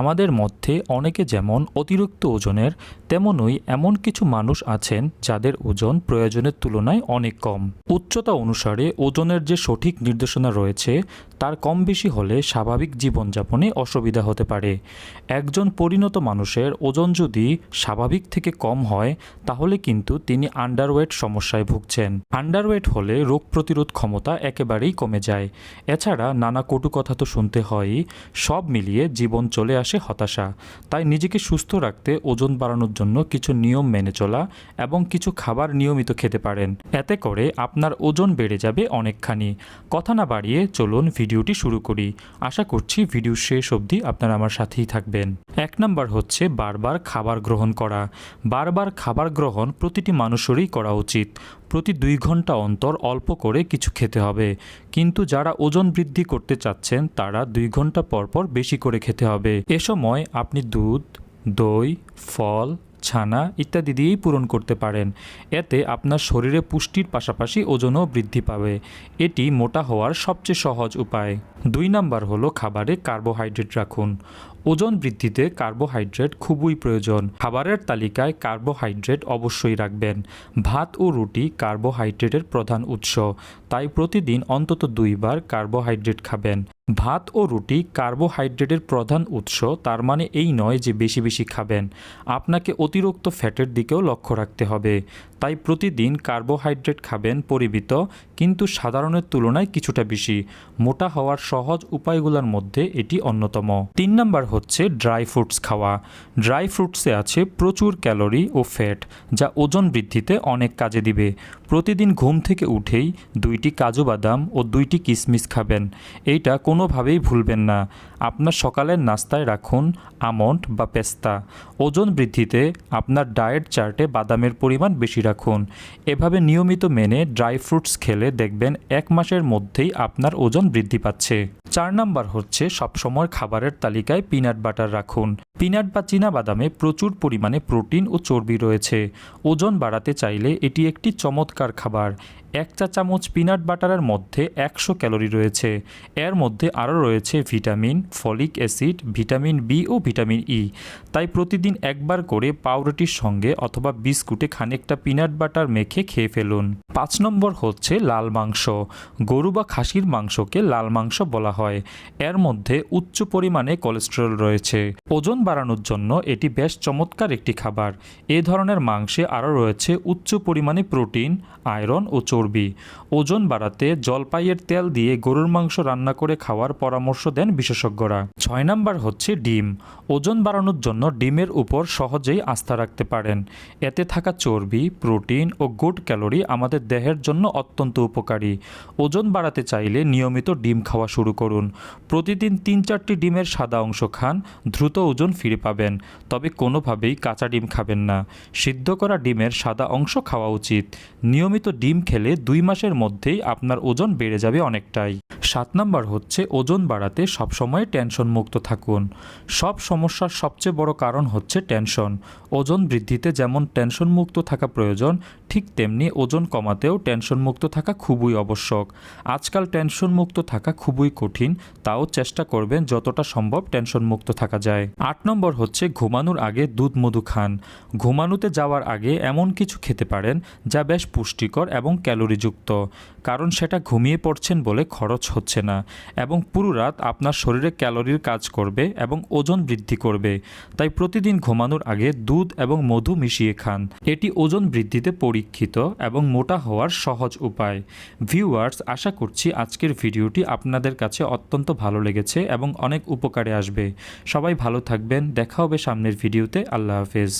আমাদের মধ্যে অনেকে যেমন অতিরিক্ত ওজনের, তেমনই এমন কিছু মানুষ আছেন যাদের ওজন প্রয়োজনের তুলনায় অনেক কম। উচ্চতা অনুসারে ওজনের যে সঠিক নির্দেশনা রয়েছে, তার কম বেশি হলে স্বাভাবিক জীবনযাপনে অসুবিধা হতে পারে। একজন পরিণত মানুষের ওজন যদি স্বাভাবিক থেকে কম হয়, তাহলে কিন্তু তিনি আন্ডারওয়েট সমস্যায় ভুগছেন। আন্ডারওয়েট হলে রোগ প্রতিরোধ ক্ষমতা একেবারেই কমে যায়। এছাড়া নানা কটু কথা তো শুনতে হয়ই, সব মিলিয়ে জীবন চলে আসে হতাশা। তাই নিজেকে সুস্থ রাখতে ওজন বাড়ানোর জন্য কিছু নিয়ম মেনে চলা এবং কিছু খাবার নিয়মিত খেতে পারেন। এতে করে আপনার ওজন বেড়ে যাবে অনেকখানি। কথা না বাড়িয়ে চলুন ভিডিওটি শুরু করি। আশা করছি ভিডিও শেষ অবধি আপনারা আমার সাথেই থাকবেন। এক নম্বর হচ্ছে বারবার খাবার গ্রহণ করা। বারবার খাবার গ্রহণ প্রতিটি মানুষেরই করা উচিত। প্রতি দুই ঘণ্টা অন্তর অল্প করে কিছু খেতে হবে। কিন্তু যারা ওজন বৃদ্ধি করতে চাচ্ছেন, তারা দুই ঘণ্টা পরপর পর বেশি করে খেতে হবে। এ সময় আপনি দুধ, দই, ফল ছানা ইত্যাদি দিয়েই পূরণ করতে পারেন। এতে আপনার শরীরে পুষ্টির পাশাপাশি ওজনও বৃদ্ধি পাবে। এটি মোটা হওয়ার সবচেয়ে সহজ উপায়। দুই নাম্বার হলো খাবারে কার্বোহাইড্রেট রাখুন। ওজন বৃদ্ধিতে কার্বোহাইড্রেট খুবই প্রয়োজন। খাবারের তালিকায় কার্বোহাইড্রেট অবশ্যই রাখবেন। ভাত ও রুটি কার্বোহাইড্রেটের প্রধান উৎস। তাই প্রতিদিন অন্তত দুইবার কার্বোহাইড্রেট খাবেন। ভাত ও রুটি কার্বোহাইড্রেটের প্রধান উৎস, তার মানে এই নয় যে বেশি বেশি খাবেন। আপনাকে অতিরিক্ত ফ্যাটের দিকেও লক্ষ্য রাখতে হবে। তাই প্রতিদিন কার্বোহাইড্রেট খাবেন পরিমিত, কিন্তু সাধারণের তুলনায় কিছুটা বেশি। মোটা হওয়ার সহজ উপায়গুলোর মধ্যে এটি অন্যতম। তিন নম্বর হচ্ছে ড্রাই ফ্রুটস খাওয়া। ড্রাই ফ্রুটসে আছে প্রচুর ক্যালোরি ও ফ্যাট, যা ওজন বৃদ্ধিতে অনেক কাজে দিবে। প্রতিদিন ঘুম থেকে উঠেই দুইটি কাজু বাদাম ও দুইটি কিশমিশ খাবেন। এইটা কোনোভাবেই ভুলবেন না। আপনার সকালের নাস্তায় রাখুন আমন্ড বা পেস্তা। ওজন বৃদ্ধিতে আপনার ডায়েট চার্টে বাদামের পরিমাণ বেশি রাখুন। এভাবে নিয়মিত মেনে ড্রাই ফ্রুটস খেলে দেখবেন এক মাসের মধ্যেই আপনার ওজন বৃদ্ধি পাচ্ছে। চার নাম্বার হচ্ছে সবসময় খাবারের তালিকায় পিনাট বাটার রাখুন। পিনাট বা চীনা বাদামে প্রচুর পরিমাণে প্রোটিন ও চর্বি রয়েছে। ওজন বাড়াতে চাইলে এটি একটি চমৎকার খাবার। এক চা চামচ পিনাট বাটারের মধ্যে একশো ক্যালোরি রয়েছে। এর মধ্যে আরও রয়েছে vitamin, folic acid, vitamin B ও ভিটামিন ই তাই প্রতিদিন একবার করে পাউরুটির সঙ্গে অথবা বিস্কুটে খানিকটা পিনাট বাটার মেখে খেয়ে ফেলুন। পাঁচ নম্বর হচ্ছে লাল মাংস। গরু বা খাসির মাংসকে লাল মাংস বলা হয়। এর মধ্যে উচ্চ পরিমাণে কোলেস্টেরল রয়েছে। ওজন বাড়ানোর জন্য এটি বেশ চমৎকার একটি খাবার। এ ধরনের মাংসে আরও রয়েছে উচ্চ পরিমাণে প্রোটিন আয়রন ও চর্বি। ওজন বাড়াতে জলপাইয়ের তেল দিয়ে গরুর মাংস রান্না করে খাওয়ার পরামর্শ দেন বিশেষজ্ঞরা। ছয় নম্বর হচ্ছে ডিম। ওজন বাড়ানোর জন্য ডিমের উপর সহজেই আস্থা রাখতে পারেন। এতে থাকা চর্বি প্রোটিন ও গুড ক্যালোরি আমাদের দেহের জন্য অত্যন্ত উপকারী। ওজন বাড়াতে চাইলে নিয়মিত ডিম খাওয়া শুরু করুন। প্রতিদিন তিন চারটি ডিমের সাদা অংশ খান, দ্রুত ওজন ফিরে পাবেন। তবে কোনোভাবেই কাঁচা ডিম খাবেন না। সিদ্ধ করা ডিমের সাদা অংশ খাওয়া উচিত। নিয়মিত ডিম খেলে দুই মাসের মধ্যেই আপনার ওজন বেড়ে যাবে অনেকটাই। সাত নম্বর হচ্ছে ওজন বাড়াতে সবসময় টেনশন মুক্ত থাকুন। সব সমস্যার সবচেয়ে বড় কারণ হচ্ছে টেনশন। ওজন বৃদ্ধিতে যেমন টেনশন মুক্ত থাকা প্রয়োজন, ঠিক তেমনি ওজন কমাতেও টেনশন মুক্ত থাকা খুবই আবশ্যক। আজকাল টেনশন মুক্ত থাকা খুবই কঠিন, তাও চেষ্টা করবেন যতটা সম্ভব টেনশন মুক্ত থাকা যায়। আট নম্বর হচ্ছে ঘুমানোর আগে দুধ মধু খান। ঘুমানোতে যাওয়ার আগে এমন কিছু খেতে পারেন যা বেশ পুষ্টিকর এবং ক্যালোরিযুক্ত, কারণ সেটা ঘুমিয়ে পড়ছেন বলে খরচ হচ্ছে না এবং পুরো রাত আপনার শরীরে ক্যালোরির কাজ করবে এবং ওজন বৃদ্ধি করবে। তাই প্রতিদিন ঘুমানোর আগে দুধ এবং মধু মিশিয়ে খান। এটি ওজন বৃদ্ধিতে পরীক্ষিত এবং মোটা হওয়ার সহজ উপায়। ভিউয়ার্স, আশা করছি আজকের ভিডিওটি আপনাদের কাছে অত্যন্ত ভালো লেগেছে এবং অনেক উপকারে আসবে। সবাই ভালো থাকবেন। দেখা হবে সামনের ভিডিওতে। আল্লাহ হাফেজ।